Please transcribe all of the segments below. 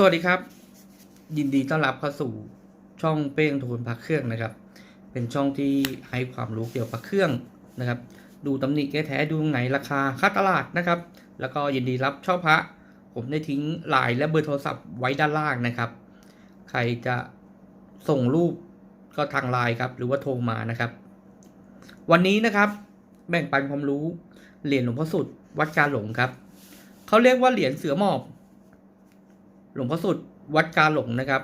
สวัสดีครับ ยินดีต้อนรับเข้าสู่ช่องเป้งโทนพักเครื่องนะครับ เป็นช่องที่ให้ความรู้เกี่ยวกับพักเครื่องนะครับ ดูตำหนิแก้แท้ดูตรงไหนราคาค่าตลาดนะครับ แล้วก็ยินดีรับเช่าพระ ผมได้ทิ้งไลน์และเบอร์โทรศัพท์ไว้ด้านล่างนะครับ ใครจะส่งรูปก็ทางไลน์ครับ หรือว่าโทรมานะครับ วันนี้นะครับแบ่งปันความรู้เหรียญหลวงพ่อสุดวัดการหลงครับเขาเรียกว่าเหรียญเสือหมอบ หลวงพ่อสุดวัดกาหลงนะครับ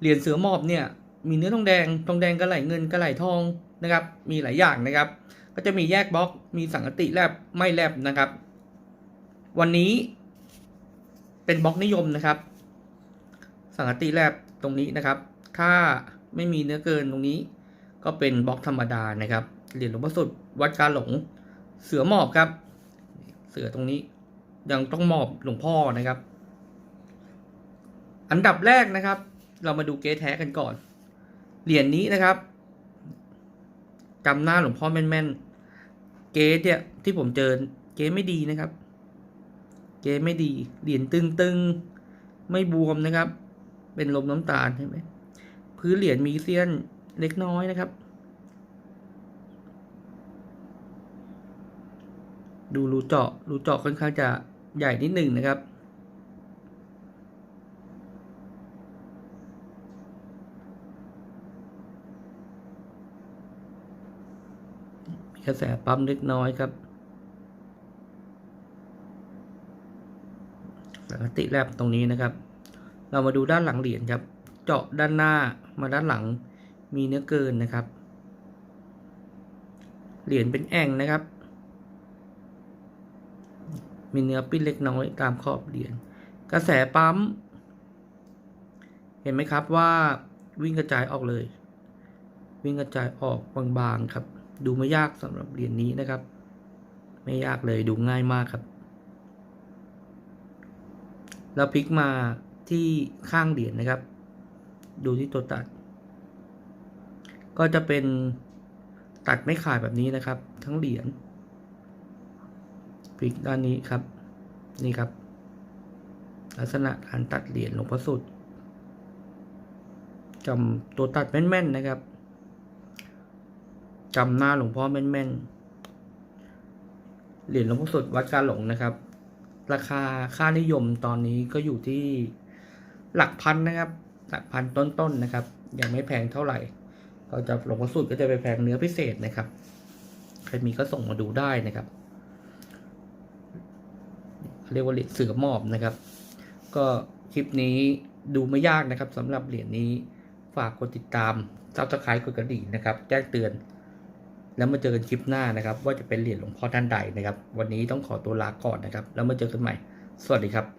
เหรียญเสือหมอบเนี่ยมีเนื้อทองแดง ทองแดงกระไหลเงินกระไหลทองนะครับ มีหลายอย่างนะครับ ก็จะมีแยกบล็อก มีสังกติแลบไม่แลบนะครับ วันนี้เป็นบล็อกนิยมนะครับ สังกติแลบตรงนี้นะครับ ถ้าไม่มีเนื้อเกินตรงนี้ ก็เป็นบล็อกธรรมดานะครับ เหรียญหลวงพ่อสุดวัดกาหลง เสือหมอบครับ เสือตรงนี้ยังต้องมอบหลวงพ่อนะครับ อันดับแรกนะครับ เรามาดูเก๊แท้กันก่อน เหรียญนี้นะครับจำหน้าหลวงพ่อแม่นๆ เก๊เนี่ยที่ผมเจอเก๊ไม่ดีนะครับ เก๊ไม่ดี เหรียญตึงๆ ไม่บวมนะครับ เป็นลมน้ำตาลใช่ไหมพื้นเหรียญมีเสี้ยนเล็กน้อยนะครับ ดูรูเจาะรูเจาะค่อนข้างจะใหญ่นิดหนึ่งนะครับ มี กระแสปั๊มเล็กน้อยครับสังกติแลบตรงนี้นะครับ เรามาดูด้านหลังเหรียญครับ เจาะด้านหน้ามาด้านหลังมีเนื้อเกินนะครับ เหรียญเป็นแอ่งนะครับ มีเนื้อปิ้นเล็กน้อยตามขอบเหรียญกระแสปั๊ม เห็นไหมครับว่าวิ่งกระจายออกเลย วิ่งกระจายออกบางๆครับ ดูไม่ยากสำหรับเหรียญนี้นะครับ ไม่ยากเลยดูง่ายมากครับแล้วพลิกมาที่ข้างเหรียญนะครับ ดูที่ตัวตัด ก็จะเป็นตัดไม่ขาดแบบนี้นะครับ ทั้งเหรียญพลิกด้านนี้ครับ นี่ครับ ลักษณะการตัดเหรียญหลวงพ่อสุดจำตัวตัดแม่นๆนะครับ จำหน้าหลวงพ่อแม่นๆ เหรียญหลวงพ่อสดวัดกาหลงนะครับ ราคาค่านิยมตอนนี้ก็อยู่ที่หลักพันนะครับ หลักพันต้นๆนนะครับ ยังไม่แพงเท่าไหร่ก็จะหลวงพ่อสุดก็จะไปแพงเนื้อพิเศษนะครับ ใครมีก็ส่งมาดูได้นะครับ เรียกว่าเหรียญเสือหมอบนะครับ ก็คลิปนี้ดูไม่ยากนะครับสำหรับเหรียญนี้ฝากกดติดตามซับสไครต์กดกระดิ่งนะครับ แจ้งเตือน แล้วมาเจอกันคลิปหน้านะครับ ว่าจะเป็นเหรียญหลวงพ่อท่านใดนะครับ วันนี้ต้องขอตัวลาก่อนนะครับ แล้วมาเจอกันใหม่ สวัสดีครับ